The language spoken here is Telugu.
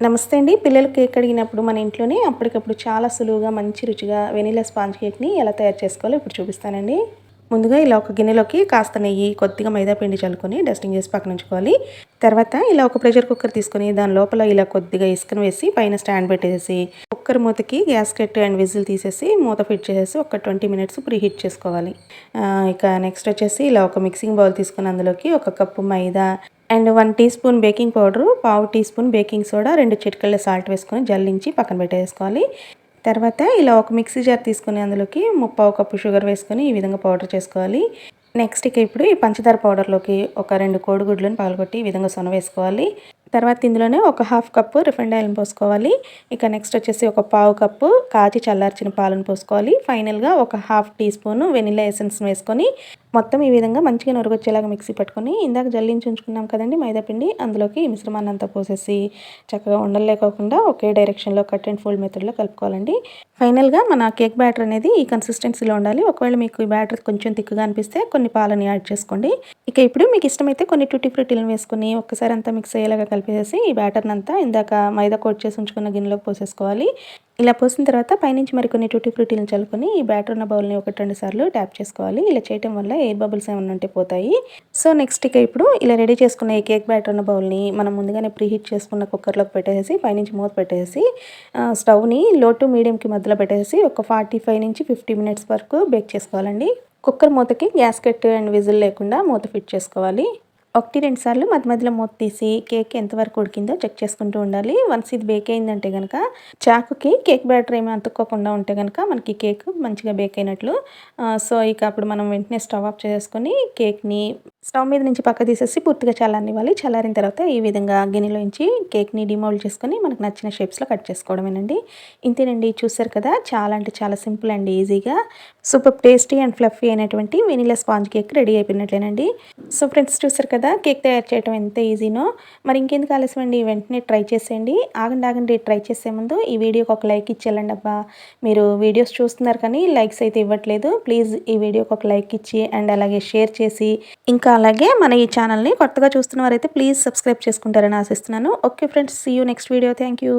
నమస్తే అండి. పిల్లలు కేక్ అడిగినప్పుడు మన ఇంట్లోనే అప్పటికప్పుడు చాలా సులువుగా మంచి రుచిగా వెనీలా స్పాంజ్ కేక్ని ఎలా తయారు చేసుకోవాలో ఇప్పుడు చూపిస్తానండి. ముందుగా ఇలా ఒక గిన్నెలోకి కాస్త నెయ్యి కొద్దిగా మైదా పిండి చల్లుకొని డస్టింగ్ చేసి పక్కన ఉంచుకోవాలి. తర్వాత ఇలా ఒక ప్రెషర్ కుక్కర్ తీసుకొని దాని లోపల ఇలా కొద్దిగా ఇసుకను వేసి పైన స్టాండ్ పెట్టేసి కుక్కర్ మూతకి గ్యాస్కెట్ అండ్ విజిల్ తీసేసి మూత ఫిట్ చేసేసి ఒక ట్వంటీ మినిట్స్ ప్రీ హీట్ చేసుకోవాలి ఇక నెక్స్ట్ వచ్చేసి ఇలా ఒక మిక్సింగ్ బౌల్ తీసుకుని అందులోకి ఒక cup maida and one teaspoon baking powder పావు టీ స్పూన్ బేకింగ్ సోడా రెండు చిటికల సాల్ట్ వేసుకొని జల్లించి పక్కన పెట్టేసుకోవాలి. తర్వాత ఇలా ఒక మిక్సీ జార్ తీసుకుని అందులోకి ముప్పావు కప్పు షుగర్ వేసుకొని ఈ విధంగా పౌడర్ చేసుకోవాలి. నెక్స్ట్ ఇక ఇప్పుడు ఈ పంచదార పౌడర్లోకి ఒక రెండు కోడిగుడ్లను పగలగొట్టి ఈ విధంగా సొన వేసుకోవాలి. తర్వాత ఇందులోనే ఒక హాఫ్ కప్పు రిఫైండ్ ఆయిల్ని పోసుకోవాలి. ఇక నెక్స్ట్ వచ్చేసి ఒక పావు కప్పు కాచి చల్లార్చిన పాలను పోసుకోవాలి. ఫైనల్గా ఒక half teaspoon vanilla essence వేసుకొని మొత్తం ఈ విధంగా మంచిగా నొరగొచ్చేలాగా మిక్సీ పట్టుకొని ఇందాక జల్లించి ఉంచుకున్నాం కదండి మైదాపిండి అందులోకి ఈ మిశ్రమాన్ని అంతా పోసేసి చక్కగా ఉండలేకోకుండా ఒకే డైరెక్షన్లో కట్ అండ్ ఫోల్డ్ మెథడ్లో కలుపుకోవాలండి. ఫైనల్గా మన కేక్ బ్యాటర్ అనేది ఈ కన్సిస్టెన్సీలో ఉండాలి. ఒకవేళ మీకు ఈ బ్యాటర్ కొంచెం తిక్కుగా అనిపిస్తే కొన్ని పాలని యాడ్ చేసుకోండి. ఇక ఇప్పుడు మీకు ఇష్టమైతే కొన్ని టూటీ ఫ్రూటీలను వేసుకొని ఒక్కసారి అంతా మిక్స్ అయ్యేలాగా కలిపేసి ఈ బ్యాటర్ని అంతా ఇందాక మైదా కోట్ చేసి ఉంచుకున్న గిన్నెలోకి పోసేసుకోవాలి. ఇలా పోసిన తర్వాత పైనుంచి మరికొన్ని టూటీ ఫ్రూటీలను చల్లుకొని ఈ బ్యాటర్ ఉన్న బౌల్ని ఒకటి రెండు సార్లు ట్యాప్ చేసుకోవాలి. ఇలా చేయడం వల్ల ఎయిర్ బబుల్స్ ఏమైనా ఉంటే పోతాయి. సో నెక్స్ట్ ఇక ఇప్పుడు ఇలా రెడీ చేసుకున్న ఈ కేక్ బ్యాటర్ ఉన్న బౌల్ని మనం ముందుగానే ప్రీ హీట్ చేసుకున్న కుక్కర్లోకి పెట్టేసి పైనుంచి మూత పెట్టేసి స్టవ్ని లో టు మీడియంకి మధ్యలో పెట్టేసి ఒక ఫార్టీ ఫైవ్ నుంచి ఫిఫ్టీ మినిట్స్ వరకు బేక్ చేసుకోవాలండి. కుక్కర్ మూతకి గ్యాస్ కట్ అండ్ విజిల్ లేకుండా మూత ఫిట్ చేసుకోవాలి. ఒకటి రెండు సార్లు మధ్య మధ్యలో మూత తీసి కేక్ ఎంతవరకు ఉడికిందో చెక్ చేసుకుంటూ ఉండాలి. వన్స్ ఇది బేక్ అయిందంటే కనుక చాకుకి కేక్ బ్యాటర్ ఏమి అతుక్కోకుండా ఉంటే కనుక మనకి కేక్ మంచిగా బేక్ అయినట్లు. సో ఇక అప్పుడు మనం వెంటనే స్టవ్ ఆఫ్ చేసుకొని కేక్ని స్టవ్ మీద నుంచి పక్క తీసేసి పూర్తిగా చల్లారనివ్వాలి చల్లారిన తర్వాత ఈ విధంగా గిన్నెలోంచి కేక్ని డిమోల్డ్ చేసుకొని మనకు నచ్చిన షేప్స్లో కట్ చేసుకోవడమేనండి. ఇంతేనండి చూసారు కదా చాలా అంటే చాలా సింపుల్ అండి ఈజీగా సూపర్ టేస్టీ అండ్ ఫ్లఫీ అయినటువంటి వెనిలా స్పాంజ్ కేక్ రెడీ అయిపోయినట్లేనండి. సో ఫ్రెండ్స్ చూసారు కదా కేక్ తయారు చేయడం ఎంత ఈజీనో. మరి ఇంకెందుకు ఆలస్యం అండి వెంటనే ట్రై చేసేయండి. ఆగండి ఆగండి ట్రై చేసే ముందు ఈ వీడియోకి ఒక లైక్ ఇచ్చేయాలండి అబ్బా. మీరు వీడియోస్ చూస్తున్నారు కానీ లైక్స్ అయితే ఇవ్వట్లేదు. ప్లీజ్ ఈ వీడియోకి ఒక లైక్ ఇచ్చి అండ్ అలాగే షేర్ చేసి ఇంకా అలాగే మన ఈ ఛానల్ని కొత్తగా చూస్తున్న వారైతే ప్లీజ్ సబ్స్క్రైబ్ చేసుకుంటారని ఆశిస్తున్నాను. Okay friends see you next video thank you